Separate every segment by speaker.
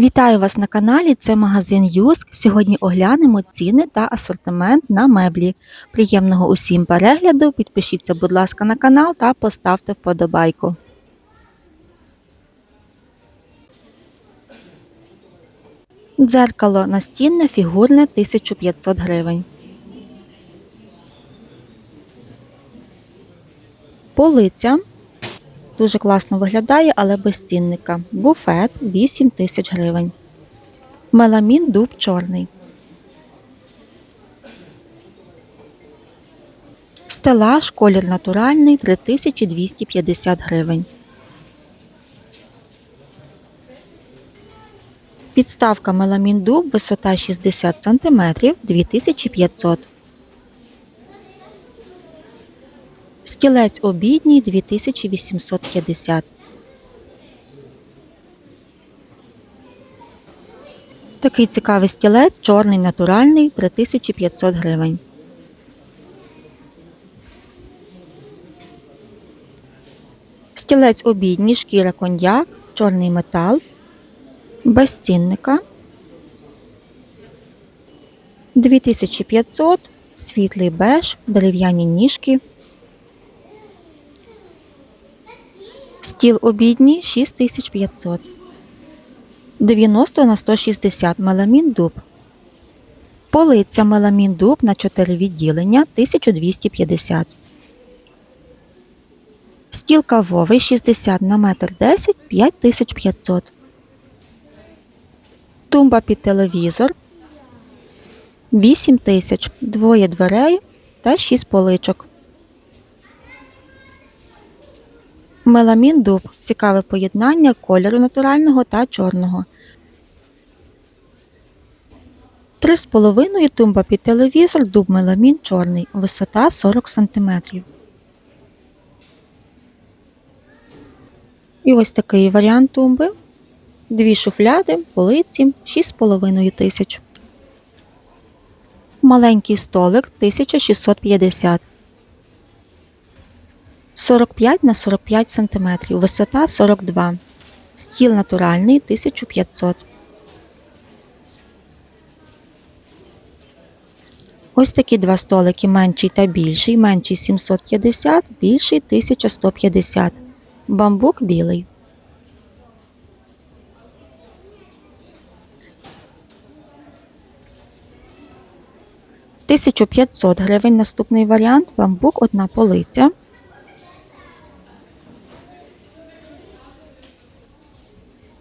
Speaker 1: Вітаю вас на каналі. Це магазин Юск. Сьогодні оглянемо ціни та асортимент на меблі. Приємного усім перегляду. Підпишіться, будь ласка, на канал та поставте вподобайку. Дзеркало настінне фігурне 1500 гривень. Полиця Дуже класно виглядає, але без цінника. Буфет 8 тисяч гривень. Меламін дуб чорний. Стелаж колір натуральний 3250 гривень. Підставка меламін дуб висота 60 см 2500 Стілець обідній 2850. Такий цікавий стілець, чорний натуральний 3500 гривень. Стілець обідній, шкіра коньяк, чорний метал, без цінника 2500, світлий беж, дерев'яні ніжки. Стіл обідній 6500. 90 на 160 меламін дуб. Полиця меламін дуб на 4 відділення 1250. Стіл кавовий 60 на 1,10 м 5500. Тумба під телевізор 8000. Двоє дверей та 6 поличок. Меламін дуб цікаве поєднання кольору натурального та чорного. 3,5 тумба під телевізор, дуб меламін чорний, висота 40 см. І ось такий варіант тумби. Дві шуфляди, полиці 6,5 тисяч. Маленький столик 1650 45 на 45 см, висота 42 Стіл натуральний 1500 Ось такі два столики менший та більший. Менший 750, більший 1150. Бамбук білий. Тисячу п'ятсот гривень наступний варіант. Бамбук одна полиця.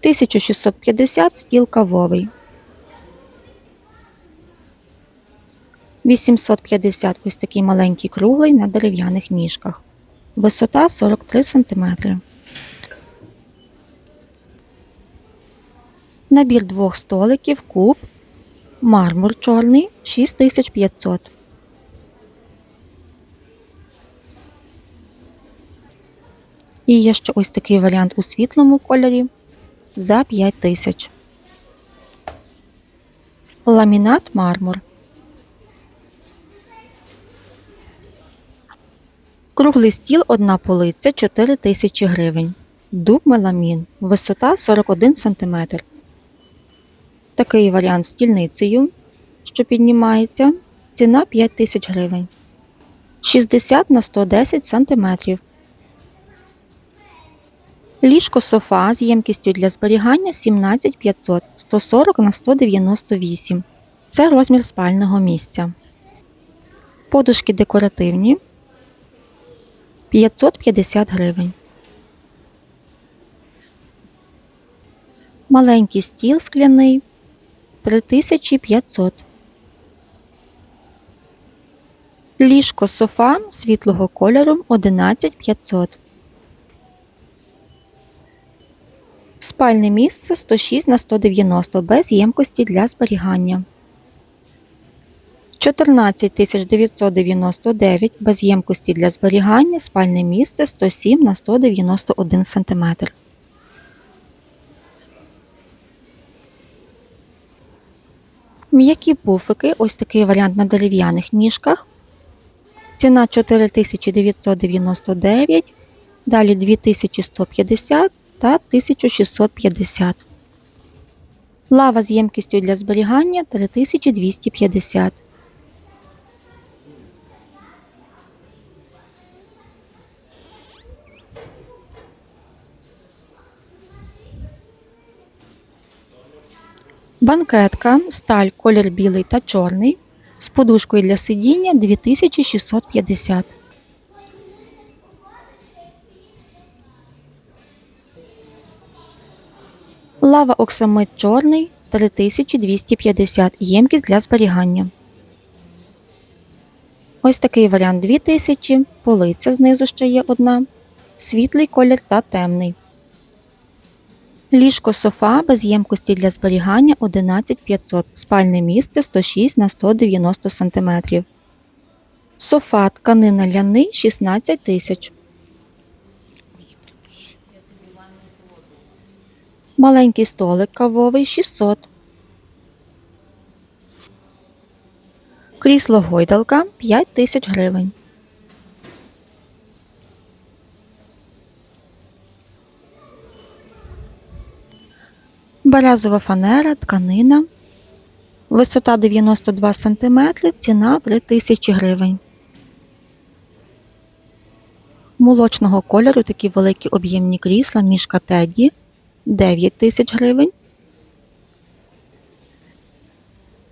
Speaker 1: 1650 стіл кавовий. 850 ось такий маленький круглий на дерев'яних ніжках. Висота 43 см. Набір двох столиків, куб, мармур чорний 6500. І є ще ось такий варіант у світлому кольорі за 5 тисяч. Ламінат мармур. Круглий стіл одна полиця 4 тисячі гривень. Дуб меламін. Висота 41 см. Такий варіант з стільницею, що піднімається. Ціна 5 тисяч гривень. 60 на 110 см. Ліжко софа з ємкістю для зберігання 17500 140 на 198. Це розмір спального місця. Подушки декоративні 550 гривень. Маленький стіл скляний 3500. Ліжко софа світлого кольору 11500. Спальне місце 106 на 190 без ємкості для зберігання. 14 999 без ємкості для зберігання. Спальне місце 107 на 191 см. М'які пуфики. Ось такий варіант на дерев'яних ніжках. Ціна 4999. Далі 2150 та 1650. Лава з ємкістю для зберігання 3250. Банкетка, сталь, колір білий та чорний. З подушкою для сидіння 2650. Лава оксамит чорний 3250. Ємкість для зберігання. Ось такий варіант 2000. Полиця знизу ще є одна. Світлий колір та темний. Ліжко софа без ємкості для зберігання 11500. Спальне місце 106 на 190 см. Софа тканина ляний 16 тисяч. Маленький столик кавовий 600. Крісло гойдалка 5 тисяч гривень. Березова фанера, тканина. Висота 92 см, ціна 3000 гривень. Молочного кольору такі великі об'ємні крісла мішка Тедді 9 тисяч гривень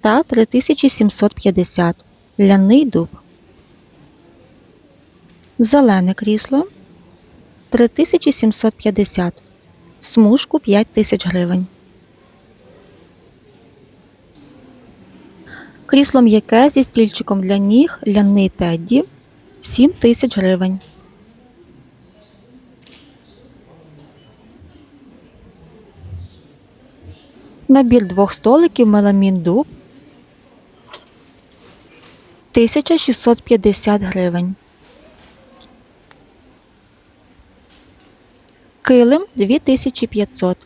Speaker 1: та 3750 ляний дуб. Зелене крісло 3750 смужку 5000 гривень. Крісло м'яке зі стільчиком для ніг ляний Тедді 7 тисяч гривень. Набір двох столиків меламін дуб 1650 гривень. Килим 2500.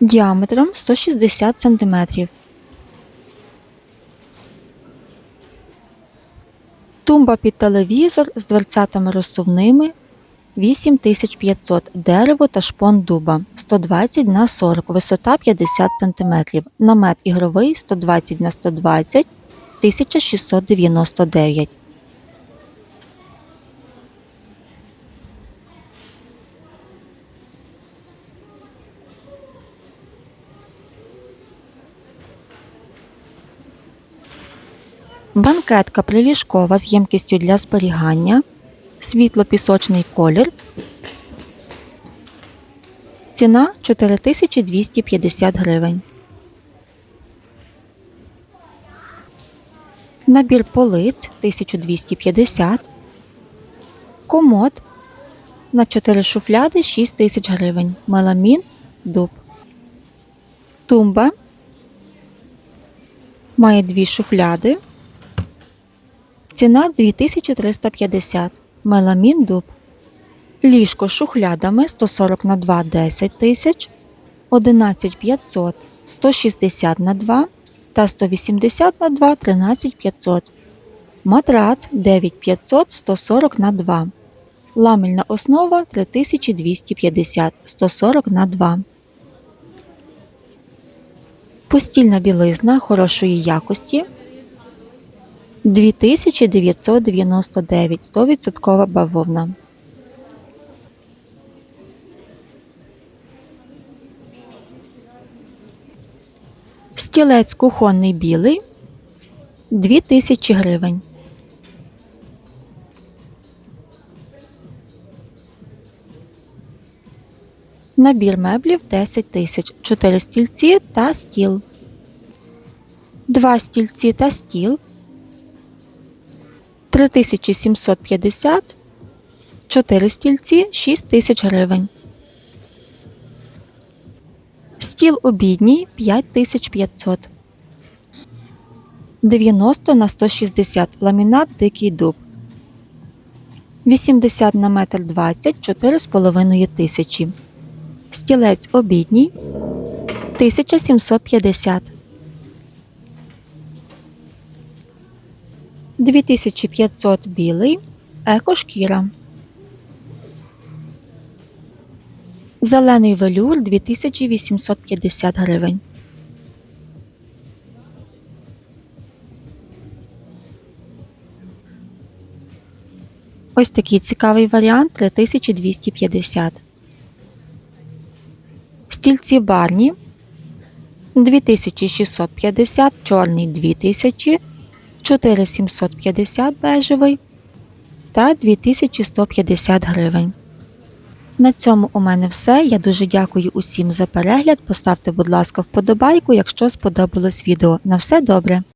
Speaker 1: Діаметром 160 см. Тумба під телевізор з дверцятами розсувними 8500 дерево та шпон дуба 120 на 40, висота 50 см, намет ігровий 120 на 120 1699. Банкетка приліжкова з ємкістю для зберігання світло-пісочний колір. Ціна 4250 гривень. Набір полиць 1250. Комод на 4 шуфляди 6000 гривень. Меламін дуб. Тумба має дві шуфляди. Ціна 2350 меламін дуб. Ліжко з шухлядами 140 на 2 10 тисяч, 11 500 160 на 2 та 180 на 2 13 500. Матрац 9 500 140 на 2. Ламельна основа 3250 140 на 2. Постільна білизна хорошої якості 2999 100% бавовна. Стілець кухонний білий 2000 гривень. Набір меблів 10 тисяч, 4 стільці та стіл. 2 стільці та стіл 3750, 4 стільці 6 тисяч гривень. Стіл обідній 5500. 90 на 160 ламінат дикий дуб. 80 на метр 20 4,5 тисячі. Стілець обідній 1750. 2500 білий, екошкіра. Зелений велюр 2850 гривень. Ось такий цікавий варіант 3250. Стільці барні 2650, чорний 2000, 4750 бежевий та 2150 гривень. На цьому у мене все. Я дуже дякую усім за перегляд. Поставте, будь ласка, вподобайку, якщо сподобалось відео. На все добре!